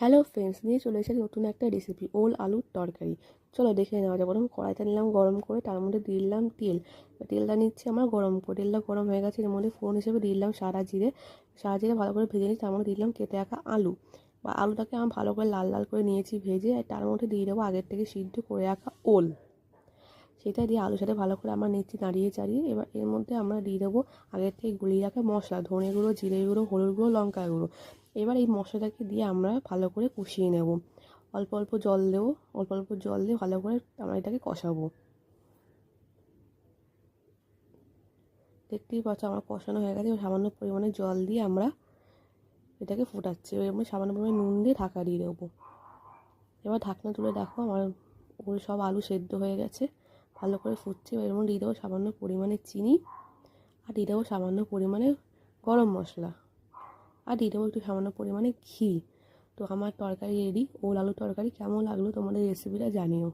Hello friends, নিয়ে চলে এসেছে নতুন একটা রেসিপি ওল আলুর তরকারি। চলো দেখে নেওয়া যাক, প্রথম কড়াইটা নিলাম গরম করে, তার মধ্যে দিলাম তেল। তেলটা নিচ্ছি আমার গরম করে, তেলটা গরম হয়ে গেছে, এর মধ্যে ফোড়ন হিসেবে দিলাম সারা জিরে। সারা জিরে ভালো করে ভেজে নিচ্ছি, তার মধ্যে দিলাম কেটে রাখা আলু। বা আলুটাকে আমি ভালো করে লাল লাল করে নিয়েছি ভেজে, আর তার মধ্যে দিয়ে দেবো আগের থেকে সিদ্ধ করে রাখা ওল। সেটা দিয়ে আলুর সাথে ভালো করে আমরা নিচ্ছি দাঁড়িয়ে চাড়িয়ে এবার এর মধ্যে আমরা দিয়ে দেবো আগের থেকে গুলিয়ে রাখা মশলা, ধনে গুঁড়ো, জিরে গুঁড়ো, হলুদ গুঁড়ো, লঙ্কা গুঁড়ো। এবার এই মশলাটাকে দিয়ে আমরা ভালো করে কষিয়ে নেব। অল্প অল্প জল দেবো, অল্প অল্প জল দিয়ে ভালো করে আমরা এটাকে কষাবো। দেখতেই পাচ্ছ আমার কষানো হয়ে গেছে। সামান্য পরিমাণে জল দিয়ে আমরা এটাকে ফোটাচ্ছি। এবার সামান্য পরিমাণে নুন দিয়ে ঢাকা দিয়ে দেবো। এবার ঢাকনা তুলে দেখো, আমার ওগুলো সব আলু সেদ্ধ হয়ে গেছে। ভালো করে ফুটছে এর মধ্যে দিয়ে দেবো সামান্য পরিমাণে চিনি আর দিয়ে দেবো সামান্য পরিমাণে গরম মশলা আর দিয়ে দেবো একটু সামান্য পরিমাণে ঘি। তো আমার তরকারি রেডি ওল আলু তরকারি কেমন লাগল তোমাদের রেসিপিটা জানিও।